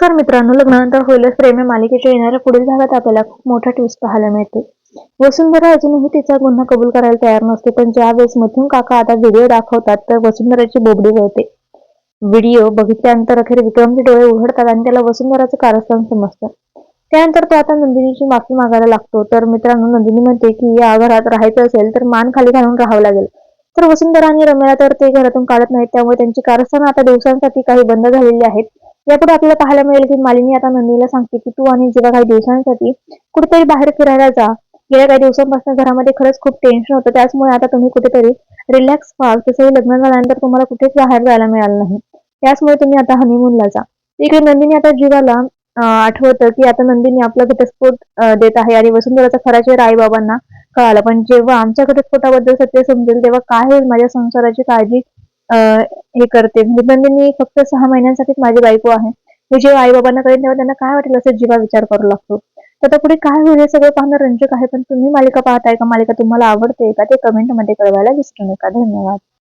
नमस्कार मित्रांनो लग्नानंतर होईलच प्रेम मालिकेच्या येणाऱ्या पुढील भागात आपल्याला खूप मोठा ट्विस्ट पाहायला मिळते वसुंधरा अजूनही तिचा गुन्हा कबूल करायला तयार नसते पण ज्यावेळेस मथुन काका आता व्हिडिओ दाखवतात तर वसुंधराची बोबडी वळते. व्हिडिओ बघितल्यानंतर अखेर विक्रमचे डोळे उघडतात आणि त्याला वसुंधराचं कारस्थान समजतं. त्यानंतर तो आता नंदिनीची माफी मागायला लागतो तर मित्रांनो नंदिनी म्हणते की या घरात राहायचं असेल तर मान खाली घालून राहावं लागेल. तर वसुंधरा आणि रम्याला तर ते घरातून काढत नाहीत त्यामुळे त्यांची कारस्थानं आता दिवसांसाठी काही बंद झालेली आहेत. यापुढे आपल्याला पाहायला मिळेल की मालिनी आता नंदीला सांगते की तू आणि जेव्हा काही दिवसांसाठी कुठेतरी बाहेर फिरायला जा. गेल्या काही दिवसांपासून घरामध्ये खरंच खूप टेन्शन होतं. त्याचमुळे आता तुम्ही कुठेतरी रिलॅक्स व्हा तसंही लग्न झाल्यानंतर तुम्हाला कुठेच बाहेर जायला मिळालं नाही. त्याचमुळे तुम्ही आता हनीमूनला जा. इकडे नंदिनी आता जीवाला आठवतं की आता नंदिनी आपला घटस्फोट देत आहे. आणि वसुंधराचा खरा चेहरा आई बाबांना कळाला. पण जेव्हा आमच्या घटस्फोटाबद्दल सत्य समजेल तेव्हा काय होईल? माझ्या संसाराची काळजी हे करते. म्हणजे मी फक्त सहा महिन्यांसाठीच माझी बायको आहे. मी जेव्हा आई बाबांना कळेल तेव्हा त्यांना काय वाटेल असं जीवा विचार करू लागतो. तर पुढे काय होईल हे सगळं पाहणं रंजक आहे. पण तुम्ही मालिका पाहताय का? मालिका तुम्हाला आवडते का? ते कमेंटमध्ये कळवायला विसरू नका. धन्यवाद.